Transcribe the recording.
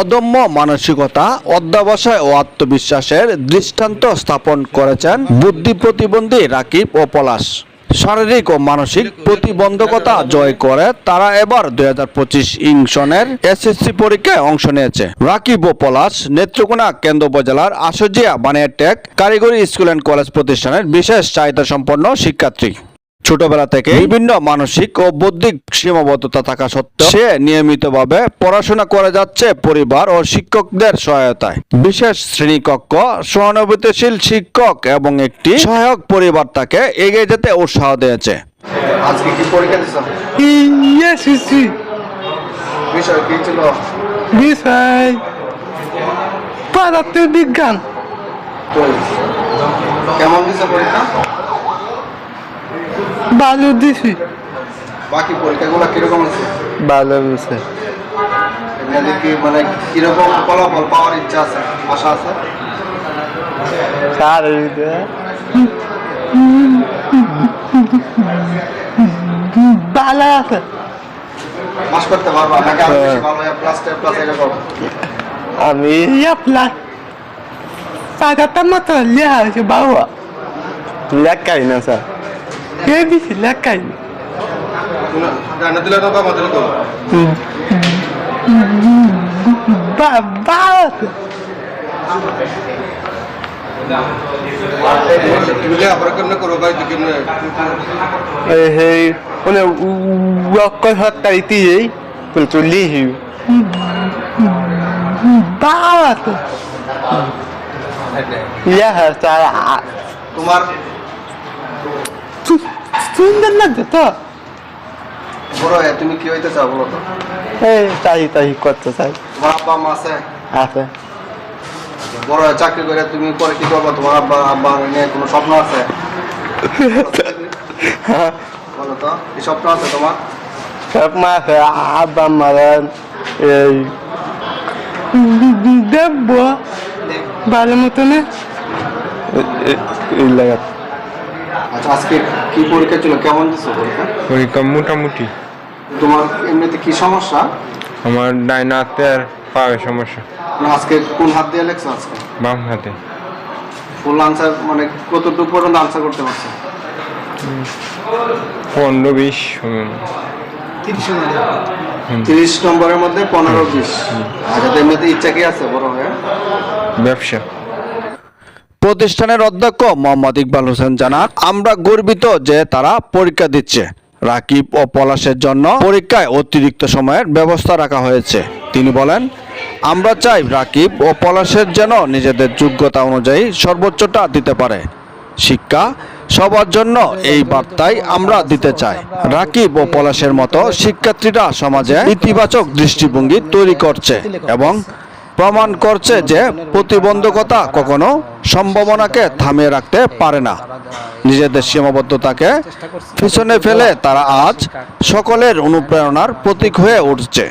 অদম্য মানসিকতা, অধ্যাবসায় ও আত্মবিশ্বাসের দৃষ্টান্ত স্থাপন করেছেন বুদ্ধি প্রতিবন্ধী রাকিব ও পলাশ। শারীরিক ও মানসিক প্রতিবন্ধকতা জয় করে তারা এবার দুই হাজার পঁচিশ ইংশনের এসএসসি পরীক্ষায় অংশ নিয়েছে। রাকিব ও পলাশ নেত্রকোনা কেন্দ্র উপজেলার আশুজিয়া বানিয়াটেক কারিগরি স্কুল অ্যান্ড কলেজ প্রতিষ্ঠানের বিশেষ চাহিদা সম্পন্ন শিক্ষার্থী। ছোটবেলা থেকে বিভিন্ন মানসিক ও বৌদ্ধিক সীমাবদ্ধতা থাকা সত্ত্বেও সে নিয়মিতভাবে পড়াশোনা করে যাচ্ছে পরিবার ও শিক্ষকদের সহায়তায়। বিশেষ শ্রেণীকক্ষ সহানুভূতিশীল শিক্ষক এবং একটি সহায়ক পরিবার তাকে এগিয়ে যেতে উৎসাহ দিয়েছে। আজকে কি পরীক্ষা দিছ এসেছি বিষয় কি ছিল? বিষয় পদার্থ বিজ্ঞান। কেমন দিছে পরীক্ষা? ভালো দিছি। বাকি পরীক্ষাগুলো কীরকম আছে? ভালো দিছে এমনি কি মানে কীরকম ফলাফল পাওয়ার ইচ্ছা আছে আশা আছে? স্যার ভালো আছে। পাস করতে পারবা নাকি আরও বেশি ভালো হয় প্লাস টেন প্লাস এরকম আমি প্লাস পদার্থ মতো লেখা আছে বাবা। লেখাই না স্যার। কে দিছি লেখাই মানে চলি আছে ইয়া হ্যাঁ স্যার তোমার সুন্দর লাগছে তো বড় তুমি কি হইতে চাও বলো তো এই তাই তাই করতে চাই তোমার আব্বা আম্মা আছে আছে বড় হয়ে চাকরি করে তুমি পরে কি করব তোমার আব্বা আব্বা নিয়ে কোনো স্বপ্ন আছে বলো তো কি স্বপ্ন আছে তোমার মাসে আব্বা মারান এই ভালো মতন এই লাগা আচ্ছা আজকে কি পরীক্ষা ছিল? কেমন দিছো পরীক্ষা? পরীক্ষা মোটামুটি। তোমার এমনিতে কি সমস্যা? আমার ডাইন হাতে আর পায়ে সমস্যা। না আজকে কোন হাত দিয়ে লেখছো আজকে? বাম হাতে। ফুল আনসার মানে কতটুকু পর্যন্ত আনসার করতে পারছ? পনেরো বিশ উম, তিরিশ নম্বরের মধ্যে পনেরো বিশ। আচ্ছা তো এমনিতে ইচ্ছা কি আছে বড় হয়ে? ব্যবসা। প্রতিষ্ঠানের অধ্যক্ষ মোহাম্মদ ইকবাল হোসেন জানান, আমরা গর্বিত যে তারা পরীক্ষা দিচ্ছে। রাকিব ও পলাশের জন্য পরীক্ষায় অতিরিক্ত সময়ের ব্যবস্থা রাখা হয়েছে। তিনি বলেন, আমরা চাই রাকিব ও পলাশের যেন নিজেদের যোগ্যতা অনুযায়ী সর্বোচ্চটা দিতে পারে। শিক্ষা সবার জন্য এই বার্তাই আমরা দিতে চাই। রাকিব ও পলাশের মতো শিক্ষার্থীরা সমাজে ইতিবাচক দৃষ্টিভঙ্গি তৈরি করছে এবং প্রমাণ করছে যে প্রতিবন্ধকতা কখনো সম্ভাবনাকে থামিয়ে রাখতে পারে না। নিজেদের সীমাবদ্ধতাকে পিছনে ফেলে তারা আজ সকলের অনুপ্রেরণার প্রতীক হয়ে উঠছে।